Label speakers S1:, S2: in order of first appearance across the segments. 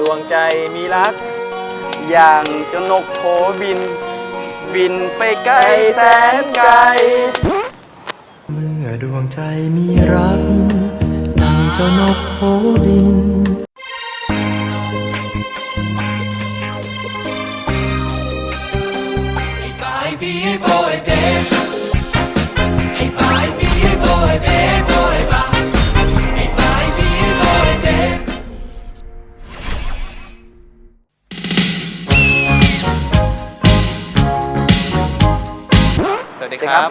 S1: ดวงใจมีรัก
S2: อย่างเจ้านกโผบิน บินไปไกลแสนไกล
S3: เมื่อดวงใจมีรักดังเจ้านกโผบิน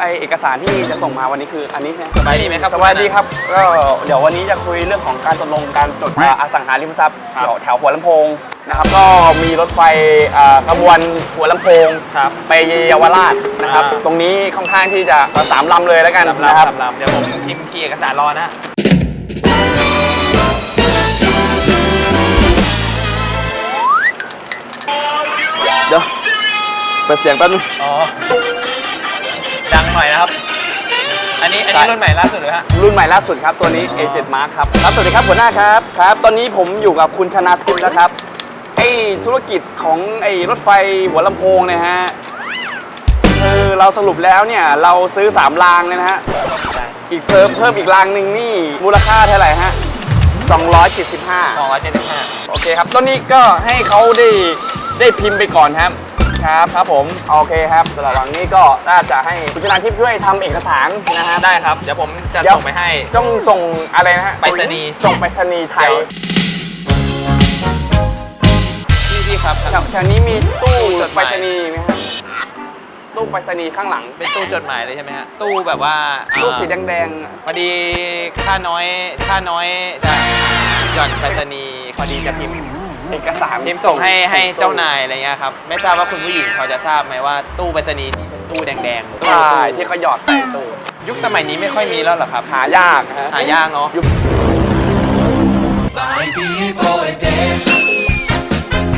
S2: ไอเอกสารที่จะส่งมาวันนี้คืออันนี้นะ
S1: สบายดีไหมครับ
S2: สวัสดีครับก็เดี๋ยววันนี้จะคุยเรื่องของการตกลงการจดอสังหาริมทรัพย์
S1: ครับ
S2: แถวแถวหัวลำโพงนะครับก็มีรถไฟอ่าขบวนหัวลำโพง
S1: ครับ
S2: ไปเยาวราชนะครับ
S1: อ่า
S2: ตรงนี้ค่อนข้างที่จะสามลำเลยแล้วกัน
S1: ลำ
S2: นะค
S1: ลำ
S2: รับ
S1: ลำลำเดี๋ยวผมพิมพ์คีย์เอกสารรอนะ
S2: เดี๋ยวเปิดเสียงแป๊บนึง
S1: อ๋อ ดังหน่อยนะครับ อันนี้อันนี้
S2: ใช่
S1: รุ่นใหม่ล่าสุดหรือฮะ
S2: รุ่นใหม่ล่าสุดครับตัวนี้ A7 Mark ครับครับสวัสดีครับหัวหน้าครับครับ ตอนนี้ผมอยู่กับคุณชนาทิพย์นะครับไอ้ธุรกิจของไอ้รถไฟหัวลำโพงเนี่ยฮะคือเราสรุปแล้วเนี่ยเราซื้อ 3 รางเลยนะฮะอีกเพิ่มเพิ่มอีกรางหนึ่งนี่มูลค่าเท่าไหร่ฮะ275
S1: สองร้อยเจ็ดสิบห้า
S2: โอเคครับต้นนี้ก็ให้เขาได้ได้พิมพ์ไปก่อนครับ ครับครับผมโอเคครับสำหรับวันนี้ก็น่าจะให้คุณชนาทิพย์ช่วยทำเอกสารนะฮะ
S1: ได้ครับ เดี๋ยวผมจะ
S2: เดี๋ยว
S1: ส่งไปให้
S2: ต้องส่งอะไรนะฮะ
S1: ไปรษณีย์
S2: ส่งไปรษณีย์ไทย
S1: พี่พี่ครับ
S2: แถวแถวนี้มีตู้
S1: จดห
S2: ไปร
S1: มาย
S2: ษณีย์ไหมครับตู้ไปรษณีย์ข้างหลัง
S1: เป็นตู้จดหมายเลยใช่ไหมฮะตู้แบบว่า
S2: ตู้สี
S1: อ่า
S2: แดงๆอะ
S1: พอดีค่าน้อยค่าน้อยจะหย่อนไปรษณีย์พอดีจะพิมพ์
S2: เอกสาร
S1: พิมพ์ส่งให้ให้เจ้านายอะไรเงี้ยครับไม่ทราบว่าคุณผู้หญิงพอจะทราบไหมว่าตู้ไปรษณีย์ที่เป็นตู้แดงๆตู้
S2: ใช่
S1: ตู้
S2: ที่เขาหยอดใส่ตู้
S1: ยุคสมัยนี้ไม่ค่อยมีแล้วเหรอครับ
S2: หายากนะฮะ
S1: หายากเนาะ
S2: ยุค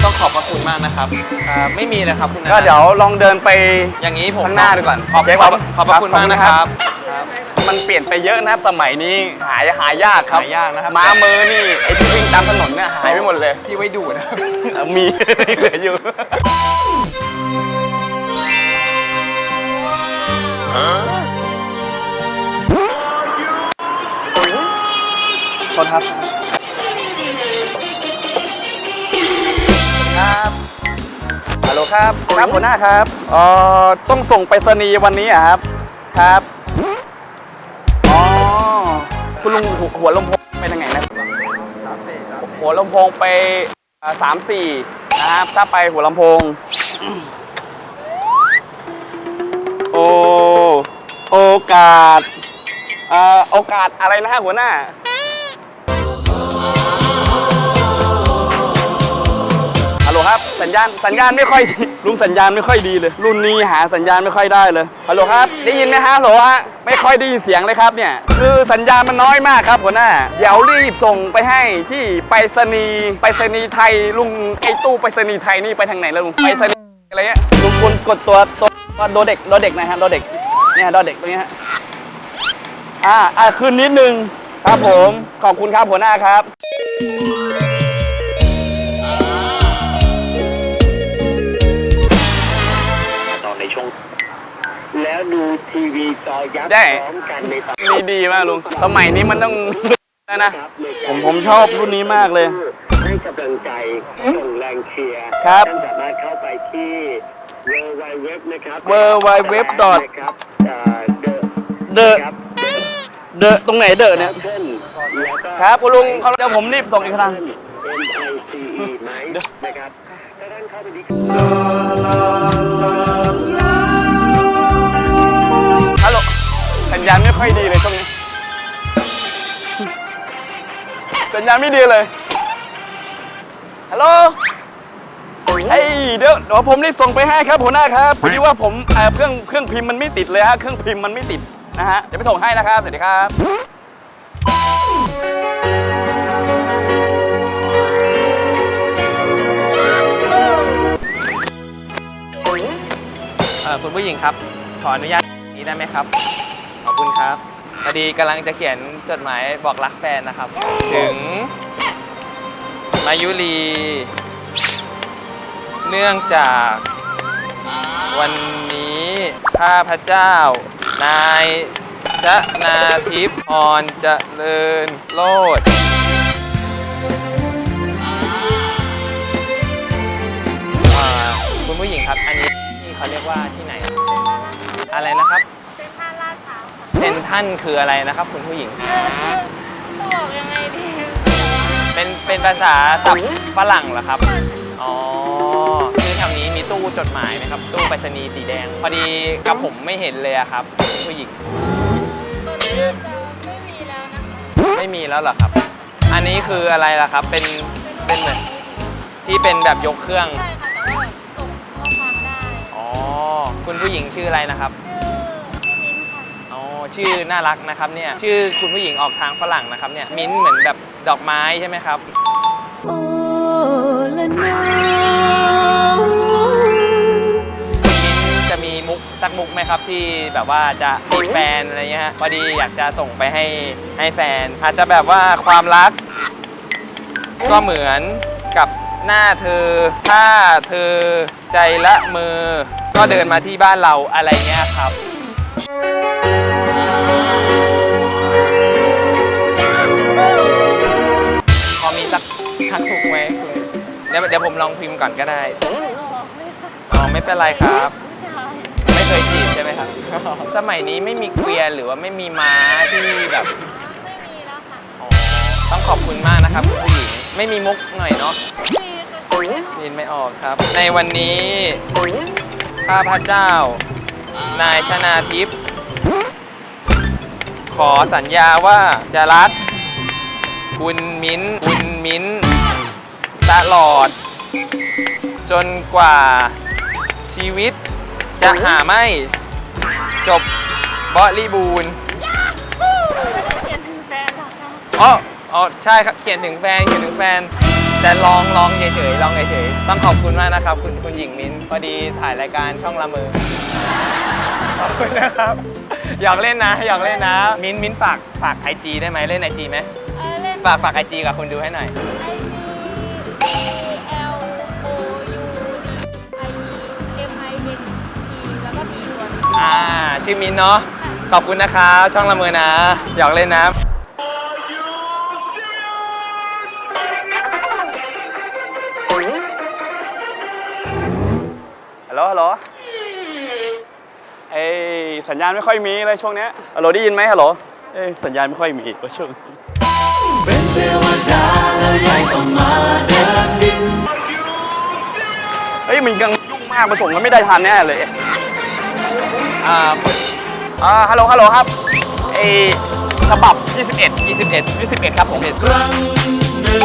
S1: ต้องขอบพระคุณมากนะครับอ่าไม่มีเลยครับคุณนัน
S2: ก็เดี๋ยวลองเดินไป
S1: อย่างนี้ผม
S2: ข้างหน้าดูก่อน
S1: ขอบ
S2: เจ๊
S1: ข
S2: ครั
S1: อบบขอบพระคุณมากนะครับ
S2: มันเปลี่ยนไปเยอะนะครับสมัยนี้หายหายากครับ
S1: หายากนะครับ
S2: ม้ามือนี่ไอ้ที่วิ่งตามถนนเนี่ยหายไปหมดเลย
S1: ที่ไว้ดูดนะครับ
S2: มี เหลืออยู่โทษครับ ครับฮัลโหลครับ ครับหัวหน้าครับเอ่อต้องส่งไปรษณีย์วันนี้อะครับ ครับ ลุงหัวลำโพงไปทางไหนนะหัวลำโพงไปสามสี่นะครับถ้าไปหัวลำโพง โอโอกาสอ่อโอกาสอะไรนะฮะหัวหน้า ครับ สัญญาณสัญญาณไม่ค่อยลุงสัญญาณไม่ค่อยดีเลย รุ่นนี้หาสัญญาณไม่ค่อยได้เลยฮัลโหลครับ ได้ยินไหมฮะฮัลโหลฮะไม่ค่อยได้ยินเสียงเลยครับเนี่ยคือสัญญาณมันน้อยมากครับหัวหน้าเดี๋ยวรีบส่งไปให้ที่ไปรษณีย์ไปรษณีย์ไทยลุงไอตู้ไปรษณีย์ไทยนี่ไปทางไหนแล้วลุงไปรษณีย์อะไรเงี้ยลุงควรกดตัวตัวโดเด็กโดเด็กหนะฮะโดเด็กเนี่ยโดเด็กตรงนี้ฮะอ่าอ่าคืนนิดนึงครับผมขอบคุณครับหัวหน้าครับ
S4: ดูทีวีจอยักษ์
S2: ได้
S4: พร้อมกันในตอน
S2: ดีดีมากลุง สมัยนี้มันต้อง นะนะ
S4: ครับในการ
S2: ผมผมชอบรุ่นนี้มากเลย
S4: ให้กำลังใจส่งแรงเชียร์
S2: ครับ
S4: ท่านสามารถเข้าไปที่ w w w นะครับ
S2: www.
S4: นะครับเอ่อ The
S2: เดอะ
S4: ครับ
S2: เดอะตรงไหนเดอะเนี่ย
S4: เช่นแล้วก็
S2: ครับคุณลุงเขาเดี๋ยวผมรีบส่งอีกครั้ง
S4: M I C E ไหมนะครับถ้าท่านเข้าไปที่
S2: ฮัลาณไม่ค่อยดีเลยช่วงนี้ สัญญาณไม่ดีเลย ฮัลโหลเฮ้ยเดี๋ยวเดี๋ยวผมรีบส่งไปให้ครับหัวหน้าครับพอดีว่าผมเอ่อเครื่องเครื่องพิมพ์มันไม่ติดเลยฮะเครื่องพิมพ์มันไม่ติดนะฮะเดี๋ยวไปส่งให้นะครับสวัสดีครับ
S1: เอ่อคุณผู้หญิงครับ ขออนุญาตนี้ได้ไหมครับ ขอบคุณครับพอดีกำลังจะเขียนจดหมายบอกรักแฟนนะครับ ถึง มายุรี เนื่องจาก วันนี้ข้าพระเจ้า นายชนาทิพย์อ่อนเจริญโลด อ่าคุณผู้หญิงครับ อันนี้ที่เขาเรียกว่าที่ไหน อะไรนะครับ
S5: ท่า
S1: นคืออะไรนะครับ คุณผู้หญิง
S5: เออจะบอกยังไงดี
S1: เป็นเป็นภาษาศัพท์ฝรั่งเหรอครับ อ๋อคือแถวนี้มีตู้จดหมายไหมครับ ตู้ไปรษณีย์สีแดง พอดีกับผมไม่เห็นเลยอะครับคุณผู้หญิง
S5: ตอนนี้จะไม่มีแล้วนะคะ
S1: ไม่มีแล้วเหรอครับ อันนี้คืออะไรล่ะครับ เป็น เป็นเหมือนที่เป็นแบบยกเครื่อง
S5: ใช่ค่ะแต่ว่าแบบส่งข้อความได้
S1: อ๋อ คุณผู้หญิงชื่ออะไรนะครับ
S5: ชื่ ชื่อน่า
S1: รักนะครับเนี่ยชื่อคุณผู้หญิงออกทางฝรั่งนะครับเนี่ยมิ้นเหมือนแบบดอกไม้ใช่ไหมครับ
S6: โอ้ละนอ
S1: คุณมิ้นจะมีมุกสักมุกไหมครับที่แบบว่าจะจีบแฟนอะไรเงี้ยพอดีอยากจะส่งไปให้ให้แฟน อาจจะแบบว่าความรัก ก็เหมือนกับหน้าเธอ ถ้าเธอใจละมือ ก็เดินมาที่บ้านเราอะไรเงี้ยครับ พอมีสักสักมุกไหมคุณเดี๋ยวเดี๋ยวผมลองพิมพ์ก่อนก็ได้อ๋อไม่เป็นไรครับ
S5: ผู้ชาย
S1: ไม่เคยจีบใช่ไหมครับ สมัยนี้ไม่มีเกวียนหรือว่าไม่มีม้าที่แบบ
S5: ไม่มีแล้วค่ะ
S1: อ๋อต้องขอบคุณมากนะครับคุณผู้หญิงไม่มีมุกหน่อยเนาะ
S5: มีค่ะ
S1: ยินไม่ออกครับ ในวันนี้ข้าพระเจ้า นายชนาทิพย์ ขอสัญญาว่าจะรักคุณมิ้นคุณมิ้นตลอด จนกว่าชีวิต จะหาไม่ จบบริบูรณ์
S5: เขียนถึงแฟนเหรอคะ
S1: อ๋ออ๋อใช่ครับเขียนถึงแฟนเขียนถึงแฟน แต่ลองลองเฉยๆลองเฉยๆต้องขอบคุณมากนะครับ คุณคุณหญิงมิ้นพอดีถ่ายรายการช่องละเมอขอบคุณนะครับ อยากเล่นนะอยากเล่นนะ มิ้นมิ้นฝากฝากไอจีได้ไหมเล่นไอจีไหม
S5: เออเล่น
S1: ฝากฝากไอจีกับคุณดูให้หน่อย
S5: I C L O U D I M I N T แล้วก็ B ล้วน
S1: อ่า ชื่อมิ้นเนาะ ขอบคุณนะครับช่องละเมอนะอยากเล่นนะ
S2: เอ้ยสัญญาณไม่ค่อยมีเลยช่วงเนี้ยฮัลโหลได้ยินไหมฮัลโหลเอ้ยสัญญาณไม่ค่อยมีว่าช่วงนี้
S3: เป็นเทวดาแล้วยังต้องมาเดินดิน
S2: เฮ้ยมันยังยุ่งมากมาส่งกันไม่ได้ทันแน่เลย
S1: อ่า
S2: อ่าฮัลโหลฮัลโหลครับเอ้ยฉบับ 21
S1: 21
S2: 21 ครับผม
S3: ครั้งหนึ่ง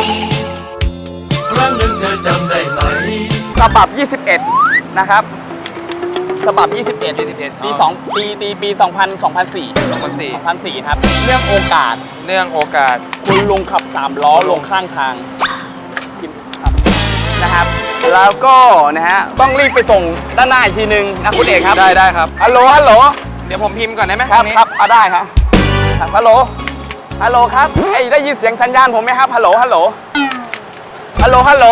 S3: ครั้งหนึ่งเธอจำได้ไหม
S2: ฉบับ 21 นะครับ ฉบับ 21
S1: 21
S2: ปี2ปีปีปี 2000 2004
S1: 2004
S2: 2004 ครับ เรื่องโอกาส
S1: เนื่องโอกาส
S2: คุณลุงขับสามล้อลงข้างทางพิมพ์ครับนะครับ แล้วก็นะฮะ ต้องรีบไปส่งด้านหน้าอีกทีนึงนะคุณเอกครับ
S1: ได้ได้ครับ
S2: ฮัลโหล ฮัลโหล
S1: เดี๋ยวผมพิมพ์ก่อนได้ไหม
S2: ครับ
S1: ตงนี้
S2: ครับเอาได้ครับครับฮัลโหล ฮัลโหลครับไอ้ยได้ยินเสียงสัญญาณผมไหมครับ ฮัลโหล ฮัลโหล ฮัลโหล ฮัลโหล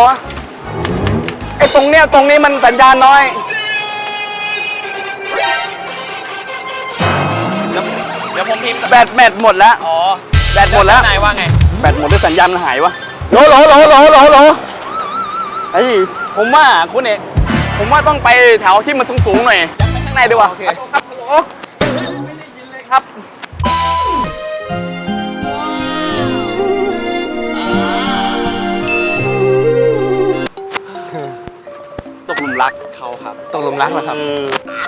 S2: ไอ้ตรงเนี้ยตรงนี้มันสัญญาณน้อย
S1: ดี๋ยวเดี๋ยวผมพิมพ์
S2: แบตแบตหมดแล้ว
S1: อ๋อ
S2: แบตหมดแล้ว
S1: นายว่าไง
S2: แบตหมดด้วยสัญญาณมันหายวะโหลโหลโหลโหลโหลโหลไอ้ยผมว่าคุณเอกผมว่าต้องไปแถวที่มันสูงๆหน่อยข้างในดีกว่า
S1: โอเค
S2: ครับฮัลโหลไม่ได้ยินเลยครับ ตกหลุมรักเขาครับ
S1: ตกหลุมรักเหรอครับ
S2: เออ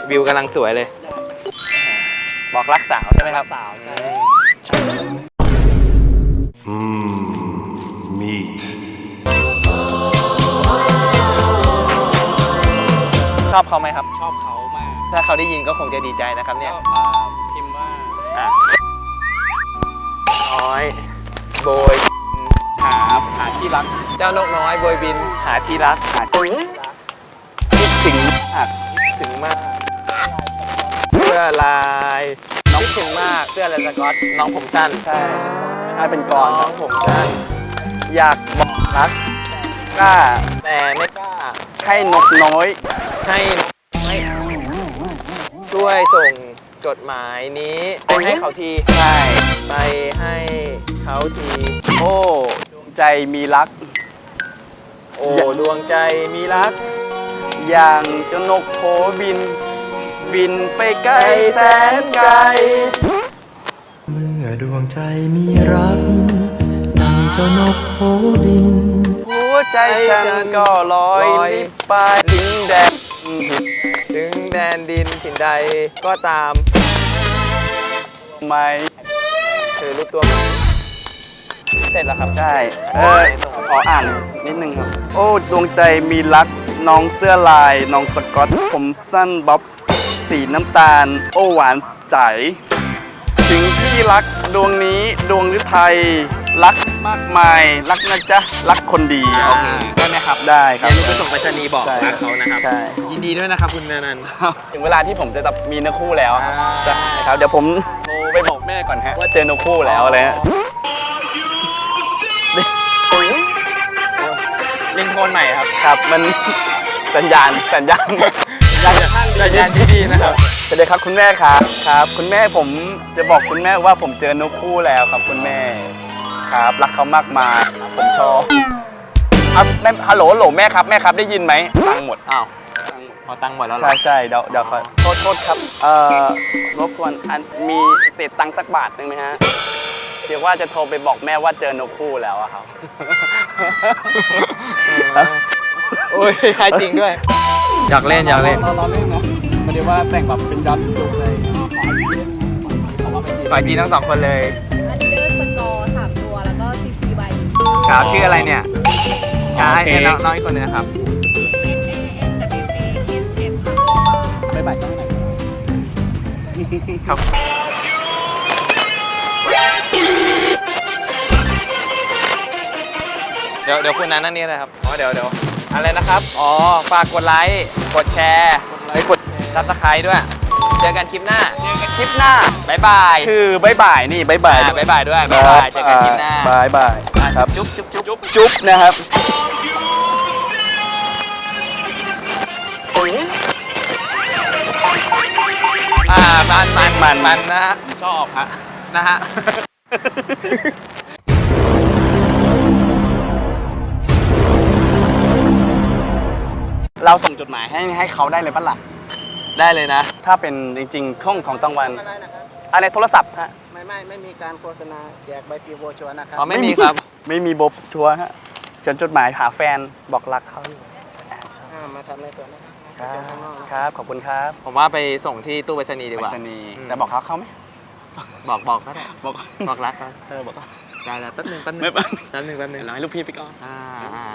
S1: วิวกำลังสวยเลย บอกรักสาวใช่ไหมครับสาวใช่
S3: meet
S1: ชอบเขาไหมครับ
S2: ชอบเขามาก
S1: ถ้าเขาได้ยินก็คงจะดีใจนะครับเนี่ย
S2: พิมพ์ว่า
S1: อะน้อยโบย
S2: หาหาที่รัก
S1: เจ้านกน้อยโบยบินหาที่รัก
S2: หาที่คิดถึงมาก
S1: ถึงมาก เสื้อลายน้องถึงมากเสื้อลายสก๊อตน้องผมสั้นใช่
S2: ใช่เป็นก
S1: น้องผมสั้นอยากบอกรัก
S2: กล้า
S1: แต่ไม่กล้า
S2: ให้นกน้อย
S1: ให้ให้ช่วยส่งจดหมายนี้ไปให้เขาที
S2: ใช่
S1: ไปให้เขาที
S2: โอ้ดวงใจมีรัก
S1: โอ้ดวงใจมีรัก
S2: อย่างเจ้านกโผบิน บินไปไกลแสนไกล
S3: เมื่อดวงใจมีรักดังเจ้านกโผบิน
S2: หัวใจฉันก็ลอย
S1: ลอย
S2: ลิบไปลิงแดง
S1: ถึงแดนดินถิ่นใดก็ตาม
S2: ไหม
S1: คือรูปตัวหมีเสร็จแล้วครับ
S2: ใช่ เออขออ่านนิดนึงครับ โอ้ ดวงใจมีรัก น้องเสื้อลาย น้องสกอต ผมสั้นบ๊อบ สีน้ำตาล โอ้หวานใจถึงพี่รักดวงนี้ดวงฤทัยรักมากมาย รักนะจ๊ะ รักคนดี
S1: โอเคได้ไหมครับ
S2: ได้ครับ
S1: อย่าลืมไปส่งไปรษณีย์บอก
S2: ใช่
S1: รักเขานะครับ
S2: ใช่
S1: ยินดีด้วยนะครับคุณนันท์
S2: ถึงเวลาที่ผมจะมีเนื้อคู่แล้ว
S1: อ่า
S2: ใช่ครับเดี๋ยวผมโทรไปบอกแม่ก่อนฮะว่าเจอเนื้อคู่แล้วอะไรฮะ
S1: ลิงโทนใหม่ครับ
S2: ครับมันสัญญาณสัญญาณสัญญาณข้าง
S1: สัญญาณที่ดีนะครับ
S2: สวัสดีครับคุณแม่ครับครับ คุณแม่ผมจะบอกคุณแม่ว่าผมเจอนกคู่แล้วครับคุณแม่ครับรักเขามากมายครับผมชอบครับแม่ฮัลโหลฮัลโหลแม่ครับแม่ครับได้ยินไหมตังค์หมด
S1: อ้าวพอตังค์หมดแล้วเหรอ
S2: ใช่ใช่เดี๋ยวเดี๋ยวขอโทษโทษครับเอ่อรบกวนอันมีเศษตังค์สักบาทหนึ่งไหมฮะเดี๋ยวว่าจะโทรไปบอกแม่ว่าเจอนกคู่แล้วอะครับ
S1: โอ้ยให้จริงด้วย อยากเล่นอยากเล่น
S2: เราเราเล่นนะ พอดีว่าแต่งแบบเป็นย้อนยุคเลยขอให้จีน
S1: ฝ่ายจีนทั้งสองคนเลย
S5: อันเดอร์สกอร์สามตัวแล้วก็ซีซีใบ
S1: ครับชื่ออะไรเนี่ยใช่
S2: โอเค
S1: ให้น้องน้องอีกคนนึงนะครับ
S2: บ๊ายบายกันหน่อย
S1: ครับเดี๋ยวเดี๋ยวคุณนันนั่นนี่นะครับ อ๋อ เดี๋ยวเดี๋ยวอะไรนะครับ อ๋อ ฝากกดไลค์ กดแชร์
S2: ไอ้กด
S1: ซับสไครต์ด้วย เจอกันคลิปหน้า
S2: เจอกันคลิปหน้า
S1: บ๊ายบาย
S2: คือบายบายนี่บายบาย
S1: อ่าบ๊ายบายด้วยบ๊ายบายเจอกันคลิปหน้า
S2: บายบายครับ
S1: จุ๊บจุ๊บจุ๊บจุ๊บ
S2: จุ๊บนะครับ
S1: อ่ามันมัน
S2: มัน
S1: มันนะฮะชอบฮะนะฮะ
S2: เราส่งจดหมายให้ให้เขาได้เลยปะล่ะ
S1: ได้เลยนะ
S2: ถ้าเป็นจริงๆข้องของตางวันอันในโทรศัพท์ฮะ
S7: ไม่ไม่ไม่มีการโฆษณาแจกใบปลิวโบชัวร์นะครับ
S1: อ๋อไม่มีครับ
S2: ไม่มีบบชัวร์ฮะเขียนจดหมายหาแฟนบอกรักเขาอยู่
S7: ห้ามมาทำในตัวนะครับ
S2: ครั
S7: เจอข้างนอก
S2: บ
S7: นะ
S2: ครับ ขอบคุณครับ
S1: ผมว่าไปส่งที่ตู้ไปรษณีย์ดี
S2: ไป
S1: กว่า
S2: รษณีย์
S1: อืม
S2: แต่บอกเขาเขาไหม
S1: บอกบอกก็ได้
S2: บอก
S1: บอกรักเขา
S2: เออบอก
S1: ได้แล้วแป๊บหนึงแป๊บหนึง
S2: ไม่เป็น
S1: แป๊บหนึงแป๊บหนึง
S2: เดี๋ยวเราให้ลูกพี่ไปก่อน
S1: อ่าอ่า